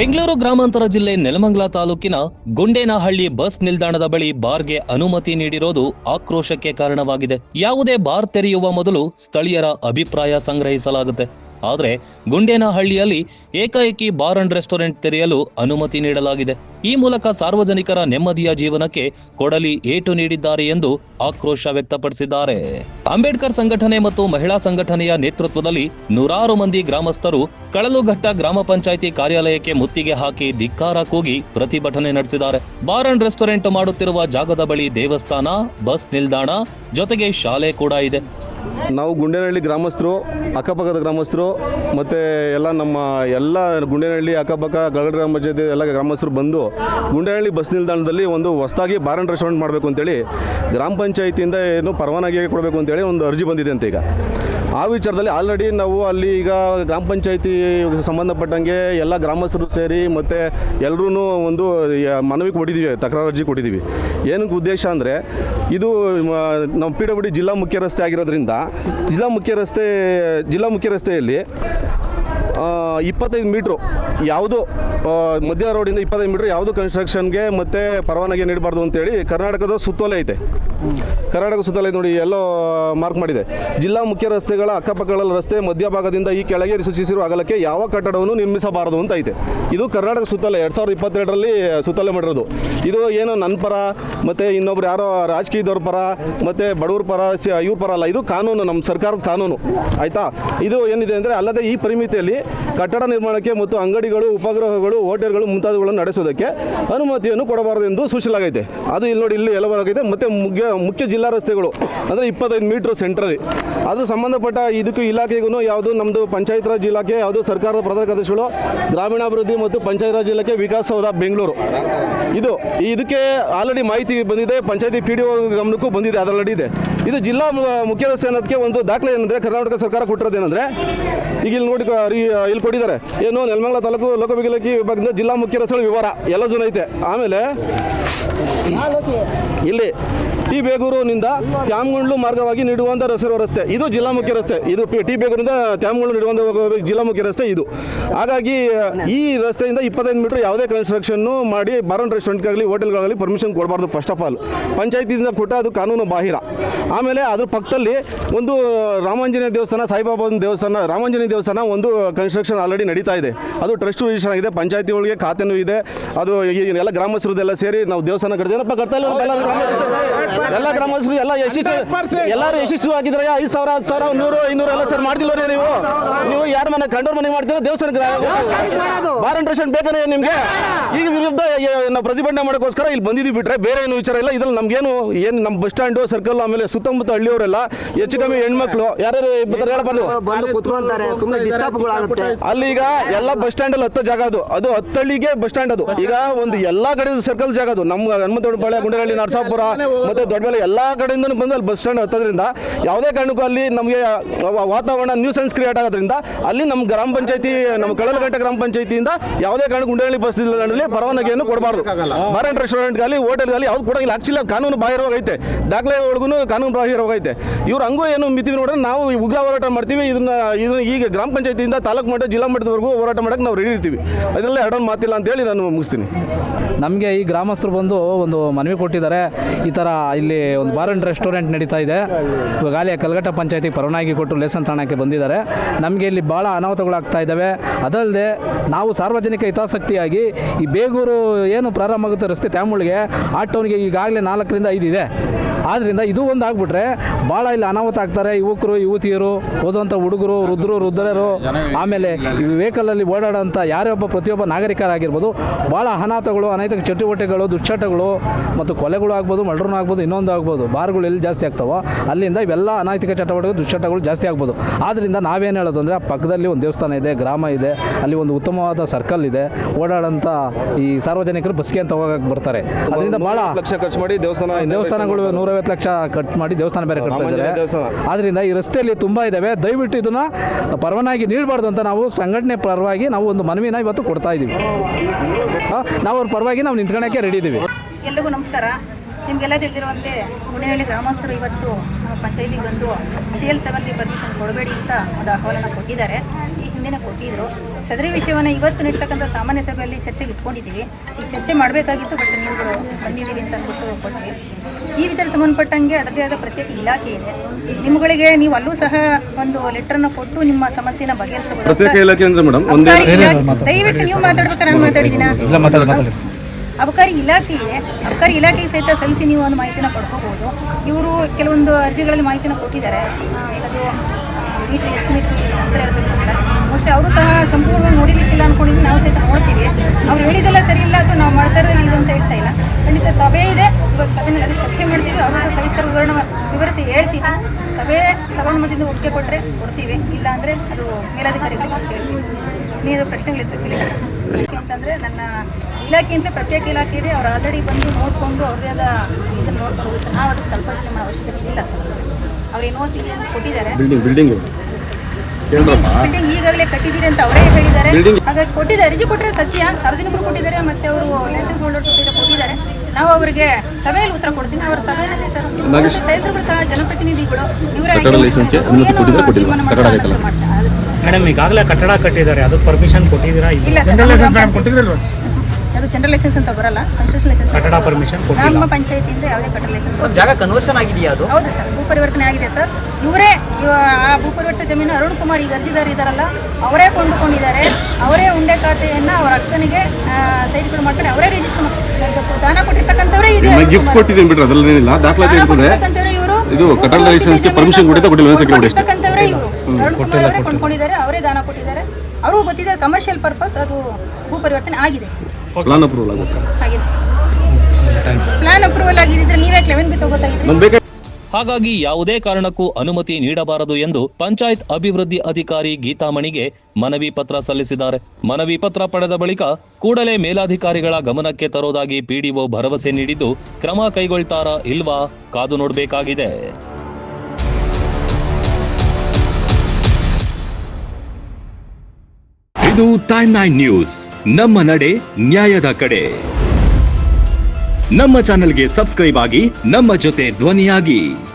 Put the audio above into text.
ಬೆಂಗಳೂರು ಗ್ರಾಮಾಂತರ ಜಿಲ್ಲೆ ನೆಲಮಂಗಲ ತಾಲೂಕಿನ ಗುಂಡೇನಹಳ್ಳಿ ಬಸ್ ನಿಲ್ದಾಣದ ಬಳಿ ಬಾರ್ಗೆ ಅನುಮತಿ ನೀಡಿರೋದು ಆಕ್ರೋಶಕ್ಕೆ ಕಾರಣವಾಗಿದೆ. ಯಾವುದೇ ಬಾರ್ ತೆರೆಯುವ ಮೊದಲು ಸ್ಥಳೀಯರ ಅಭಿಪ್ರಾಯ ಸಂಗ್ರಹಿಸಲಾಗುತ್ತೆ. ಆದರೆ ಗುಂಡೇನಹಳ್ಳಿಯಲ್ಲಿ ಏಕಾಏಕಿ ಬಾರ್ ಅಂಡ್ ರೆಸ್ಟೋರೆಂಟ್ ತೆರೆಯಲು ಅನುಮತಿ ನೀಡಲಾಗಿದೆ. ಈ ಮೂಲಕ ಸಾರ್ವಜನಿಕರ ನೆಮ್ಮದಿಯ ಜೀವನಕ್ಕೆ ಕೊಡಲಿ ಏಟು ನೀಡಿದ್ದಾರೆ ಎಂದು ಆಕ್ರೋಶ ವ್ಯಕ್ತಪಡಿಸಿದ್ದಾರೆ. ಅಂಬೇಡ್ಕರ್ ಸಂಘಟನೆ ಮತ್ತು ಮಹಿಳಾ ಸಂಘಟನೆಯ ನೇತೃತ್ವದಲ್ಲಿ ನೂರಾರು ಮಂದಿ ಗ್ರಾಮಸ್ಥರು ಕಳಲುಘಟ್ಟ ಗ್ರಾಮ ಪಂಚಾಯಿತಿ ಕಾರ್ಯಾಲಯಕ್ಕೆ ಮುತ್ತಿಗೆ ಹಾಕಿ ಧಿಕ್ಕಾರ ಕೂಗಿ ಪ್ರತಿಭಟನೆ ನಡೆಸಿದ್ದಾರೆ. ಬಾರ್ ಅಂಡ್ ರೆಸ್ಟೋರೆಂಟ್ ಮಾಡುತ್ತಿರುವ ಜಾಗದ ಬಳಿ ದೇವಸ್ಥಾನ, ಬಸ್ ನಿಲ್ದಾಣ, ಜೊತೆಗೆ ಶಾಲೆ ಕೂಡ ಇದೆ. ನಾವು ಗುಂಡೇನಹಳ್ಳಿ ಗ್ರಾಮಸ್ಥರು, ಅಕ್ಕಪಕ್ಕದ ಗ್ರಾಮಸ್ಥರು, ಮತ್ತು ಎಲ್ಲ ನಮ್ಮ ಎಲ್ಲ ಗುಂಡೇನಹಳ್ಳಿ, ಅಕ್ಕಪಕ್ಕ ಗಗಡ ಗ್ರಾಮ ಪಂಚಾಯತಿ ಎಲ್ಲ ಗ್ರಾಮಸ್ಥರು ಬಂದು ಗುಂಡೇನಹಳ್ಳಿ ಬಸ್ ನಿಲ್ದಾಣದಲ್ಲಿ ಒಂದು ಹೊಸದಾಗಿ ಬಾರ್ ಅಂಡ್ ರೆಸ್ಟೋರೆಂಟ್ ಮಾಡಬೇಕು ಅಂತೇಳಿ ಗ್ರಾಮ ಪಂಚಾಯತಿಯಿಂದ ಏನು ಪರವಾನಗಿ ಕೊಡಬೇಕು ಅಂತೇಳಿ ಒಂದು ಅರ್ಜಿ ಬಂದಿದೆ ಅಂತ ಈಗ. ಆ ವಿಚಾರದಲ್ಲಿ ಆಲ್ರೆಡಿ ನಾವು ಅಲ್ಲಿ ಈಗ ಗ್ರಾಮ ಪಂಚಾಯತಿ ಸಂಬಂಧಪಟ್ಟಂಗೆ ಎಲ್ಲ ಗ್ರಾಮಸ್ಥರು ಸೇರಿ ಮತ್ತು ಎಲ್ಲರೂ ಒಂದು ಮನವಿ ಕೊಟ್ಟಿದ್ದೀವಿ ತಕರಾರು ಅರ್ಜಿ ಕೊಟ್ಟಿದ್ದೀವಿ ಏನಕ್ಕೆ ಉದ್ದೇಶ ಅಂದರೆ, ಇದು ನಮ್ಮ ಪಿ ಡಬ್ಲ್ಯೂ ಜಿಲ್ಲಾ ಮುಖ್ಯ ರಸ್ತೆ ಆಗಿರೋದ್ರಿಂದ, ಜಿಲ್ಲಾ ಮುಖ್ಯ ರಸ್ತೆ, ಜಿಲ್ಲಾ ಮುಖ್ಯ ರಸ್ತೆಯಲ್ಲಿ ಇಪ್ಪತ್ತೈದು ಮೀಟ್ರು ಯಾವುದು ಮಧ್ಯ ರೋಡಿಂದ ಇಪ್ಪತ್ತೈದು ಮೀಟ್ರ್ ಯಾವುದು ಕನ್ಸ್ಟ್ರಕ್ಷನ್ಗೆ ಮತ್ತೆ ಪರವಾನಗಿ ನೀಡಬಾರ್ದು ಅಂತೇಳಿ ಕರ್ನಾಟಕದ ಸುತ್ತೋಲೆ ಐತೆ. ಕರ್ನಾಟಕ ಸುತ್ತೋಲೆ ನೋಡಿ, ಎಲ್ಲೋ ಮಾರ್ಕ್ ಮಾಡಿದೆ. ಜಿಲ್ಲಾ ಮುಖ್ಯ ರಸ್ತೆಗಳ ಅಕ್ಕಪಕ್ಕಗಳ ರಸ್ತೆ ಮಧ್ಯಭಾಗದಿಂದ ಈ ಕೆಳಗೆ ಸೂಚಿಸಿರುವ ಅಗಲಕ್ಕೆ ಯಾವ ಕಟ್ಟಡವನ್ನು ನಿರ್ಮಿಸಬಾರದು ಅಂತ ಐತೆ. ಇದು ಕರ್ನಾಟಕ ಸುತ್ತೋಲೆ, ಎರಡು ಸಾವಿರದ ಇಪ್ಪತ್ತೆರಡರಲ್ಲಿ ಸುತ್ತೋಲೆ ಮಾಡಿರೋದು. ಇದು ಏನು ನನ್ನ ಪರ, ಮತ್ತು ಇನ್ನೊಬ್ರು ಯಾರೋ ರಾಜಕೀಯದವ್ರ ಪರ, ಮತ್ತು ಬಡವ್ರ ಪರ ಇವ್ರ ಪರ ಅಲ್ಲ, ಇದು ಕಾನೂನು ನಮ್ಮ ಸರ್ಕಾರದ ಕಾನೂನು. ಆಯಿತಾ? ಇದು ಏನಿದೆ ಅಂದರೆ ಅಲ್ಲದೆ ಈ ಪರಿಮಿತಿಯಲ್ಲಿ ಕಟ್ಟಡ ನಿರ್ಮಾಣಕ್ಕೆ ಮತ್ತು ಅಂಗಡಿಗಳು, ಉಪಗ್ರಹಗಳು ಹೋಟೆಲ್ಗಳು ಮುಂತಾದವುಗಳನ್ನು ನಡೆಸೋದಕ್ಕೆ ಅನುಮತಿಯನ್ನು ಕೊಡಬಾರದು ಎಂದು ಸೂಚಿಸಲಾಗೈತೆ. ಅದು ಇಲ್ಲಿ ನೋಡಿ, ಇಲ್ಲಿ ಎಲ್ಲವಾಗೈತೆ ಮತ್ತು ಮುಖ್ಯ ಮುಖ್ಯ ಜಿಲ್ಲಾ ರಸ್ತೆಗಳು, ಅಂದರೆ ಇಪ್ಪತ್ತೈದು ಮೀಟ್ರ್ ಸೆಂಟ್ರಲ್ಲಿ. ಅದು ಸಂಬಂಧಪಟ್ಟ ಇದಕ್ಕೂ ಇಲಾಖೆಗೂ ಯಾವುದು ನಮ್ಮದು ಪಂಚಾಯತ್ ರಾಜ್ ಇಲಾಖೆ, ಯಾವುದು ಸರ್ಕಾರದ ಪ್ರಧಾನ ಕಾರ್ಯದರ್ಶಿಗಳು, ಗ್ರಾಮೀಣಾಭಿವೃದ್ಧಿ ಮತ್ತು ಪಂಚಾಯತ್ ರಾಜ್ ಇಲಾಖೆ ವಿಕಾಸ ಸೌಧ, ಬೆಂಗಳೂರು. ಇದು, ಇದಕ್ಕೆ ಆಲ್ರೆಡಿ ಮಾಹಿತಿ ಬಂದಿದೆ, ಪಂಚಾಯತಿ ಪಿ ಡಿ ಒ ಗಮನಕ್ಕೂ ಬಂದಿದೆ ಅದರಲ್ಲಿ ಇದೆ. ಇದು ಜಿಲ್ಲಾ ಮುಖ್ಯ ರಸ್ತೆ ಅನ್ನೋದಕ್ಕೆ ಒಂದು ದಾಖಲೆ ಏನಂದರೆ, ಕರ್ನಾಟಕ ಸರ್ಕಾರ ಕೊಟ್ಟಿರೋದೇನೆಂದರೆ ಈಗ ಇಲ್ಲಿ ನೋಡಿ ಇಲ್ಲಿ ಕೊಟ್ಟಿದ್ದಾರೆ. ಏನು, ನೆಲಮಂಗಲ ತಾಲೂಕು ಲೋಕವಿಗಿಲಕಿ ವಿಭಾಗದಿಂದ ಜಿಲ್ಲಾ ಮುಖ್ಯ ರಸ್ತೆಗಳ ವಿವರ ಎಲ್ಲ ಜನ ಐತೆ. ಆಮೇಲೆ ಇಲ್ಲಿ ಟಿ ಬೇಗೂರಿನಿಂದ ತ್ಯಾಮಗುಂಡ್ಲು ಮಾರ್ಗವಾಗಿ ನೀಡುವಂಥ ರಸ್ತೆ ರಸ್ತೆ. ಇದು ಜಿಲ್ಲಾ ಮುಖ್ಯ ರಸ್ತೆ. ಇದು ಟಿ ಬೇಗೂರಿಂದ ತ್ಯಾಮಗುಂಡ್ಲು ನೀಡುವಂಥ ಜಿಲ್ಲಾ ಮುಖ್ಯ ರಸ್ತೆ ಇದು. ಹಾಗಾಗಿ, ಈ ರಸ್ತೆಯಿಂದ ಇಪ್ಪತ್ತೈದು ಮೀಟರ್ ಯಾವುದೇ ಕನ್ಸ್ಟ್ರಕ್ಷನ್ನು ಮಾಡಿ ಬಾರನ್ ರೆಸ್ಟೋರೆಂಟ್ಗಾಗಲಿ ಹೋಟೆಲ್ಗಾಗಲಿ ಪರ್ಮಿಷನ್ ಕೊಡಬಾರ್ದು ಫಸ್ಟ್ ಆಫ್ ಆಲ್ ಪಂಚಾಯತಿಯಿಂದ ಕೊಟ್ಟ ಅದು ಕಾನೂನು ಬಾಹಿರ. ಆಮೇಲೆ ಅದ್ರ ಪಕ್ಕದಲ್ಲಿ ಒಂದು ರಾಮಾಂಜನೇಯ ದೇವಸ್ಥಾನ, ಸಾಯಿಬಾಬಾನ ದೇವಸ್ಥಾನ, ರಾಮಾಂಜನೇಯ ದೇವಸ್ಥಾನ ಒಂದು ಕನ್ಸ್ಟ್ರಕ್ಷನ್ ಆಲ್ರೆಡಿ ನಡೀತಾ ಇದೆ. ಅದು ಟ್ರಸ್ಟ್ ರಿಜಿಸ್ಟರ್ ಆಗಿದೆ ಒಳಗೆ ಖಾತೆನೂ ಇದೆ. ಅದು ಈ ಎಲ್ಲ ಗ್ರಾಮಸ್ಥರದೆಲ್ಲ ಸೇರಿ ನಾವು ದೇವಸ್ಥಾನ ಕಟ್ಟಿದೆ ಏನಪ್ಪ ಕಟ್ತಾ ಇಲ್ಲ? ಎಲ್ಲ ಗ್ರಾಮಸ್ಥರು. ಎಲ್ಲ ಯಶಸ್ವಿ ಎಲ್ಲರೂ ಯಶಸ್ವಿ ಆಗಿದ್ರೆ ಐದು ಸಾವಿರ ಹತ್ತು ಸಾವಿರ ನೂರು ಐನೂರು ಎಲ್ಲ ಸರ್ ಮಾಡ್ತಿಲ್ವೇ ನೀವು? ನೀವು ಯಾರ ಮನೆ ಕಂಡೋರ್ ಮನೆ ಮಾಡ್ತೀರಾ? ದೇವಸ್ಥಾನ ಬಾರ್ ರೇಷನ್ ಬೇಕಾನೆ ನಿಮಗೆ? ಈಗ ವಿರುದ್ಧ ನಾವು ಪ್ರತಿಭಟನೆ ಮಾಡೋಕ್ಕೋಸ್ಕರ ಇಲ್ಲಿ ಬಂದಿದ್ದೀವಿ ಬಿಟ್ರೆ ಬೇರೆ ಏನು ವಿಚಾರ ಇಲ್ಲ. ಇದ್ರಲ್ಲಿ ನಮ್ಗೇನು ಏನು ನಮ್ಮ ಬಸ್ ಸ್ಟ್ಯಾಂಡು ಸರ್ಕಲ್ ಆಮೇಲೆ ಸುತ್ತಮುತ್ತ ಹಳ್ಳಿಯವರೆಲ್ಲ ಹೆಚ್ಚು ಕಮ್ಮಿ ಹೆಣ್ಮಕ್ಳು. ಯಾರ್ಯಾರು ಬರ್ತಾರೆ ಹೇಳಪ್ಪ ನೀವು ಅಲ್ಲಿ ಈಗ ಎಲ್ಲ ಬಸ್ ಸ್ಟ್ಯಾಂಡ್ ಅಲ್ಲಿ ಹತ್ತ ಜಾಗ ಅದು ಅದು ಹತ್ತಳ್ಳಿಗೆ ಬಸ್ ಸ್ಟ್ಯಾಂಡ್ ಅದು. ಈಗ ಒಂದು ಎಲ್ಲಾ ಕಡೆ ಸರ್ಕಲ್ ಜಾಗ ಅದು. ನಮ್ಮ ಹನುಮಂತಪಾಳ್ಯ ಗುಂಡೇರಳ್ಳಿ ನರಸಾಪುರ ಮತ್ತೆ ದೊಡ್ಡಬೆಲೆ ಎಲ್ಲಾ ಕಡೆಯಿಂದ ಬಂದು ಅಲ್ಲಿ ಬಸ್ ಸ್ಟ್ಯಾಂಡ್ ಹತ್ತೋದ್ರಿಂದ ಯಾವುದೇ ಕಾರಣಕ್ಕೂ ಅಲ್ಲಿ ನಮಗೆ ವಾತಾವರಣ ನ್ಯೂಸೆನ್ಸ್ ಕ್ರಿಯೇಟ್ ಆಗೋದ್ರಿಂದ ಅಲ್ಲಿ ನಮ್ಮ ಗ್ರಾಮ ಪಂಚಾಯತಿ, ನಮ್ಮ ಕಳಲಘಟ್ಟ ಗ್ರಾಮ ಪಂಚಾಯತಿಯಿಂದ ಯಾವುದೇ ಕಾರಣ ಗುಂಡೇರಳ್ಳಿ ಬಸ್ ನಿಲ್ದಾಣದಲ್ಲಿ ಪರವಾನಗಿಯನ್ನು ಕೊಡಬಾರ್ದು. ಬಾರ್ ಅಂಡ್ ರೆಸ್ಟೋರೆಂಟ್ಗಾಲಿ ಹೋಟೆಲ್ಗಾಲಿ ಯಾವ್ದು ಕೊಡೋಂಗಿಲ್ಲ ಆಕ್ಚುಲಿ ಕಾನೂನು ಬಾಹಿರವಾಗೈತೆ ದಾಖಲೆ ಒಳಗೂ ಕಾನೂನು ಬಾಹಿರವಾಗೈತೆ ಇವ್ರು ಹಂಗೂ ಏನು ಮಿತಿ ನೋಡಿದ್ರೆ ನಾವು ಉಗ್ರ ಹೋರಾಟ ಮಾಡ್ತೀವಿ. ಇದನ್ನ ಇದನ್ನ ಈಗ ಗ್ರಾಮ ಪಂಚಾಯತಿಯಿಂದ ತಾಲೂಕು ಮಟ್ಟ, ಜಿಲ್ಲಾ ಮಟ್ಟದವರೆಗೂ ಹೋರಾಟ ಮಾಡಕ್ಕೆ ನಾವು ರೆಡಿ ಇರ್ತೀವಿ. ಅದರಲ್ಲೇ ಎರಡೊಂದು ಮಾತಿಲ್ಲ ಅಂತೇಳಿ ನಾನು ಮುಗಿಸ್ತೀನಿ. ನಮಗೆ ಈ ಗ್ರಾಮಸ್ಥರು ಬಂದು ಒಂದು ಮನವಿ ಕೊಟ್ಟಿದ್ದಾರೆ. ಈ ಥರ ಇಲ್ಲಿ ಒಂದು ಬಾರ್ ಅಂಡ್ ರೆಸ್ಟೋರೆಂಟ್ ನಡೀತಾ ಇದೆ. ಗಾಲಿಯ ಕಲ್ಗಟ್ಟ ಪಂಚಾಯತಿ ಪರವಾನಗಿ ಕೊಟ್ಟು ಲೇಸನ್ ತಾಣಕ್ಕೆ ಬಂದಿದ್ದಾರೆ. ನಮಗೆ ಇಲ್ಲಿ ಭಾಳ ಅನಾಹುತಗಳಾಗ್ತಾ ಇದ್ದಾವೆ ಅದಲ್ಲದೆ ನಾವು ಸಾರ್ವಜನಿಕ ಹಿತಾಸಕ್ತಿಯಾಗಿ ಈ ಬೇಗೂರು ಏನು ಪ್ರಾರಂಭ ಆಗುತ್ತೆ ರಸ್ತೆ ತ್ಯಾಮುಳಿಗೆ ಆ ಟೌನ್ಗೆ ಈಗಾಗಲೇ ನಾಲ್ಕರಿಂದ ಐದು ಇದೆ. ಆದ್ದರಿಂದ ಇದು ಒಂದು ಆಗ್ಬಿಟ್ರೆ ಭಾಳ ಇಲ್ಲಿ ಅನಾಹುತ ಆಗ್ತಾರೆ. ಯುವಕರು ಯುವತಿಯರು ಓದುವಂಥ ಹುಡುಗರು ವೃದ್ಧರು ವೃದ್ಧರು ಆಮೇಲೆ ಈ ವೆಹಿಕಲಲ್ಲಿ ಓಡಾಡೋಂಥ ಯಾರೇ ಒಬ್ಬ ಪ್ರತಿಯೊಬ್ಬ ನಾಗರಿಕರಾಗಿರ್ಬೋದು ಭಾಳ ಅನಾಹುತಗಳು ಅನೈತಿಕ ಚಟುವಟಿಕೆಗಳು ದುಶ್ಚಟಗಳು ಮತ್ತು ಕೊಲೆಗಳು ಆಗ್ಬೋದು ಮರ್ಡ್ರೂ ಆಗ್ಬೋದು ಇನ್ನೊಂದು ಆಗ್ಬೋದು ಬಾರ್ಗಳು ಎಲ್ಲಿ ಜಾಸ್ತಿ ಆಗ್ತಾವೋ ಅಲ್ಲಿಂದ ಇವೆಲ್ಲ ಅನೈತಿಕ ಚಟುವಟಿಕೆ ದುಶ್ಚಟಗಳು ಜಾಸ್ತಿ ಆಗ್ಬೋದು. ಆದ್ದರಿಂದ ನಾವೇನು ಹೇಳೋದು ಅಂದರೆ ಆ ಪಕ್ಕದಲ್ಲಿ ಒಂದು ದೇವಸ್ಥಾನ ಇದೆ ಗ್ರಾಮ ಇದೆ ಅಲ್ಲಿ ಒಂದು ಉತ್ತಮವಾದ ಸರ್ಕಲ್ ಇದೆ ಓಡಾಡೋಂಥ ಈ ಸಾರ್ವಜನಿಕರು ಬಸ್ಗೆ ಅಂತ ಹೋಗಕ್ಕೆ ಬರ್ತಾರೆ. ಅದರಿಂದ ಭಾಳ ಲಕ್ಷ ಖರ್ಚು ಮಾಡಿ ದೇವಸ್ಥಾನ ದೇವಸ್ಥಾನಗಳು ನೂರೈವತ್ತು ಲಕ್ಷ ಕಟ್ ಮಾಡಿ ದೇವಸ್ಥಾನ ಬೇರೆ ಕಟ್ತಾ ಇದ್ದಾರೆ. ದೇವಸ್ಥಾನ. ಆದ್ರಿಂದ ಈ ರಸ್ತೆಯಲ್ಲಿ ತುಂಬಾ ಇದಾವೆ. ದಯವಿಟ್ಟು ಇದನ್ನ ಪರವಾನಗಿ ನೀಡಬಾರ್ದು ಅಂತ ನಾವು ಸಂಘಟನೆ ಪರವಾಗಿ ನಾವು ಒಂದು ಮನವಿನ ಇವತ್ತು ಕೊಡ್ತಾ ಇದ್ದೀವಿ ನಾವು ಅವ್ರ ಪರವಾಗಿ ನಾವು ನಿಂತ್ಕೊಳಕ್ಕೆ ರೆಡಿ ಇದ್ದೀವಿ ಎಲ್ರಿಗೂ ನಮಸ್ಕಾರ. ನಿಮಗೆಲ್ಲ ತಿಳಿದಿರುವಂತೆ ಗುಣಹಳ್ಳಿ ಗ್ರಾಮಸ್ಥರು ಇವತ್ತು ಪಂಚಾಯಿತಿಗೆ ಬಂದು ಸಿ ಎಲ್ ಸೆವೆನ್ಗೆ ಪರ್ಮಿಷನ್ ಕೊಡಬೇಡಿ ಅಂತ ಒಂದು ಅಹವಾಲನ್ನು ಕೊಟ್ಟಿದ್ದಾರೆ. ಹಿಂದಿನ ಕೊಟ್ಟಿದ್ರು. ಸದರಿ ವಿಷಯವನ್ನು ಇವತ್ತು ನಡೀತಕ್ಕಂಥ ಸಾಮಾನ್ಯ ಸಭೆಯಲ್ಲಿ ಚರ್ಚೆಗೆ ಇಟ್ಕೊಂಡಿದ್ದೀವಿ. ಈ ಚರ್ಚೆ ಮಾಡಬೇಕಾಗಿತ್ತು ಬಟ್ ನೀವು ಬಂದಿದ್ದೀರಿ ಅಂತ ಅಂದ್ಬಿಟ್ಟು ಕೊಟ್ವಿ. ಈ ವಿಚಾರ ಸಂಬಂಧಪಟ್ಟಂಗೆ ಅದರದೇ ಆದ ಪ್ರತ್ಯೇಕ ಇಲಾಖೆ ಇದೆ. ನಿಮ್ಮಗಳಿಗೆ ನೀವು ಅಲ್ಲೂ ಸಹ ಒಂದು ಲೆಟರ್ನ ಕೊಟ್ಟು ನಿಮ್ಮ ಸಮಸ್ಯೆನ ಬಗೆಹರಿಸಬಹುದು ದಯವಿಟ್ಟು ನೀವು ಮಾತಾಡ್ಬೇಕಾದ್ರೆ ನಾನು ಮಾತಾಡಿದ್ದೀನ ಅಬಕಾರಿ ಇಲಾಖೆ ಇದೆ. ಅಬಕಾರಿ ಇಲಾಖೆಗೆ ಸಹಿತ ಸಲ್ಲಿಸಿ ನೀವು ಒಂದು ಮಾಹಿತಿನ ಪಡ್ಕೋಬಹುದು ಇವರು ಕೆಲವೊಂದು ಅರ್ಜಿಗಳಲ್ಲಿ ಮಾಹಿತಿನ ಕೊಟ್ಟಿದ್ದಾರೆ. ಅದು ಮೀಟ್ರ್ ಎಷ್ಟು ಮೀಟ್ರ್ ಅಂತ ಇರಬೇಕು ಮೋಸ್ಟ್ಲಿ ಅವರು ಸಹ ಸಂಪೂರ್ಣವಾಗಿ ನೋಡಿಲಿಕ್ಕಿಲ್ಲ ಅನ್ಕೊಂಡಿದ್ದು ನಾವು ಸಹಿತ ನೋಡ್ತೀವಿ. ಅವ್ರು ಹೇಳಿದೆಲ್ಲ ಸರಿ ಇಲ್ಲ, ಅಥವಾ ನಾವು ಮಾಡ್ತಾ ಇರೋದಿಲ್ಲ ಇದು ಅಂತ ಹೇಳ್ತಾ ಇಲ್ಲ. ಖಂಡಿತ ಸಭೆ ಇದೆ. ಇವಾಗ ಸಭೆಯಲ್ಲಿ ಅದು ಚರ್ಚೆ ಮಾಡ್ತೀವಿ. ಅವರು ಸಹ ಸವಿಸ್ತರ ವಿವರಣ, ವಿವರಿಸಿ ಹೇಳ್ತೀವಿ. ಸಭೆ ಸರ್ವಣಮತದಿಂದ ಒಪ್ಪಿಗೆ ಕೊಟ್ಟರೆ ಕೊಡ್ತೀವಿ. ಇಲ್ಲ ಅಂದರೆ ಅದು ಮೇಲಾಧಿಕಾರಿಗಳಿಗೆ ಹೇಳ್ತೀವಿ ನೀವು ಪ್ರಶ್ನೆಗಳಿದ್ರೆ ಯಾಕೆ ಅಂತಂದರೆ ನನ್ನ ಇಲಾಖೆ ಪ್ರತ್ಯೇಕ ಇಲಾಖೆ ಇದೆ. ಅವ್ರು ಆಲ್ರೆಡಿ ಬಂದು ನೋಡಿಕೊಂಡು ಅವ್ರದೇ ಆದ ಇದನ್ನು ನೋಡ್ಕೊಂಡು ನಾವು ಅದಕ್ಕೆ ಸ್ವಲ್ಪ ಮಾಡೋ ಅವಶ್ಯಕತೆ ಇಲ್ಲ ಸರ್. ಅವ್ರು ಏನೋ ಸಿಗಿ ಕೊಟ್ಟಿದ್ದಾರೆ. ಬಿಲ್ಡಿಂಗ್ ಈಗಾಗಲೇ ಕಟ್ಟಿದ್ದೀರಿ ಅಂತ ಅವರೇ ಹೇಳಿದ್ದಾರೆ. ಹಾಗಾಗಿ ಕೊಟ್ಟಿದ್ದಾರೆ ಅರ್ಜಿ ಕೊಟ್ಟರೆ ಸತ್ಯ ಸಾರ್ವಜನಿಕರು ಕೊಟ್ಟಿದ್ದಾರೆ ಮತ್ತೆ ಅವರು ಲೈಸೆನ್ಸ್ ಹೋಲ್ಡರ್ಸ್ ಸಹಿತ ಕೊಟ್ಟಿದ್ದಾರೆ. ನಾವು ಅವರಿಗೆ ಸಭೆಯಲ್ಲಿ ಉತ್ತರ ಕೊಡ್ತೀನಿ. ಅವರ ಸಭೆಯಲ್ಲಿ ಸರ್. ಸದಸ್ಯರುಗಳು ಸಹ ಜನಪ್ರತಿನಿಧಿಗಳು. ಇವರೇ. ಮೇಡಮ್ ಈಗಾಗಲೇ ಕಟ್ಟಡ ಕಟ್ಟಿದ್ದಾರೆ. ಅದಕ್ಕೆ ಪರ್ಮಿಷನ್ ಕೊಟ್ಟಿದ್ದೀರಾ? ಇಲ್ಲ ಸರ್ ಅದು ಜನರಲ್ ಲೈಸೆನ್ಸ್ ಅಂತ ಬರಲ್ಲ ಕನ್ಸ್ಟ್ರಕ್ಷನ್ ಲೈಸೆನ್ಸ್ ಕಟ್ಟಡ ಪರ್ಮಿಷನ್ ಕೊಟ್ಟಿಲ್ಲ. ನಮ್ಮ ಪಂಚಾಯತಿಯಿಂದ ಯಾವುದೇ ಕಟ್ಟಡ ಲೈಸೆನ್ಸ್ ಜಾಗ ಕನ್ವರ್ಷನ್ ಆಗಿದೆಯಾ ಅದು? ಹೌದು ಸರ್ ಭೂ ಪರಿವರ್ತನೆ ಆಗಿದೆ ಸರ್. ಇವರೇ ಇವ ಆ ಭೂ ಪರಿವರ್ತನೆ ಜಮೀನು ಅರುಣ್ ಕುಮಾರ್ ಈಗ ಅರ್ಜಿದಾರ ಇದಾರಲ್ಲ ಅವರೇ ಕೊಂಡುಕೊಂಡಿದ್ದಾರೆ. ಅವರೇ ಉಂಡೆ ಖಾತೆಯನ್ನ ಅವರ ಅಕ್ಕನಿಗೆ ಸೈಟ್ಗಳು ಮಾಡ್ಕೊಂಡು ಅವರೇ ರಿಜಿಸ್ಟರ್ ದಾನ ಕೊಟ್ಟಿರ್ತಕ್ಕಂಥವರೇ ಇದೆ ಅರುಣ್ ಗಿಫ್ಟ್ ಕುಮಾರ್. ಕೊಟ್ಟಿದ್ದೀನಿ ಬಿಡ್ರಿ ಅದ್ರಲ್ಲಿ ಏನಿಲ್ಲ ದಾಖಲಾತಿ ದಾನ ಇರ್ತದೆ ಕೊಟ್ಟಿರ್ತಕ್ಕಂಥವ್ರೇ ಇವರು ಇದು ಭೂ ಕಟ್ಟಡ permission ಕೊಟ್ಟಿದ್ದ ಕೊಟ್ಟಿಲ್ಲ ಕೇಳಿ ಅಷ್ಟೇ. ಕೊಟ್ಟಿರ್ತಕ್ಕಂಥವ್ರೇ ಇವರು. ಅರುಣ್ ಕುಮಾರ್ ಅವರೇ ಕೊಂಡ್ಕೊಂಡಿದ್ದಾರೆ ಅವರೇ ದಾನ ಕೊಟ್ಟಿದ್ದಾರೆ. ಅವ್ರಿಗೂ ಗೊತ್ತಿದೆ ಕಮರ್ಷಿಯಲ್ ಪರ್ಪಸ್ ಅದು ಭೂ ಪರಿವರ್ತನೆ ಆಗಿದೆ. ಪ್ಲಾನ್ ಅಪ್ರೂವಲ್ ಆಗುತ್ತೆ. ಆಗಿದೆ ಪ್ಲಾನ್ ಅಪ್ರೂವಲ್ ಆಗಿದ್ರೆ ನೀವೇ ಲೆವೆನ್ ಬಿ ತಗೋತಾಗಿದ್ರಿ ನಮ್ಗೆ ಬೇಕಾ ಹಾಗಾಗಿ ಯಾವುದೇ ಕಾರಣಕ್ಕೂ ಅನುಮತಿ ನೀಡಬಾರದು ಎಂದು ಪಂಚಾಯತ್ ಅಭಿವೃದ್ಧಿ ಅಧಿಕಾರಿ ಗೀತಾಮಣಿಗೆ ಮನವಿ ಪತ್ರ ಸಲ್ಲಿಸಿದ್ದಾರೆ. ಮನವಿ ಪತ್ರ ಪಡೆದ ಬಳಿಕ ಕೂಡಲೇ ಮೇಲಾಧಿಕಾರಿಗಳ ಗಮನಕ್ಕೆ ತರೋದಾಗಿ ಪಿಡಿಒ ಭರವಸೆ ನೀಡಿದ್ದು ಕ್ರಮ ಕೈಗೊಳ್ತಾರಾ ಇಲ್ವಾ ಕಾದು ನೋಡಬೇಕಾಗಿದೆ. ಇದು ಟೈಮ್ ನೈನ್ ನ್ಯೂಸ್ ನಮ್ಮ ನಡೆ, ನ್ಯಾಯದ ಕಡೆ. ನಮ್ಮ ಚಾನೆಲ್ಗೆ ಸಬ್ಸ್ಕ್ರೈಬ್ ಆಗಿ, ನಮ್ಮ ಜೊತೆ ಧ್ವನಿಯಾಗಿ.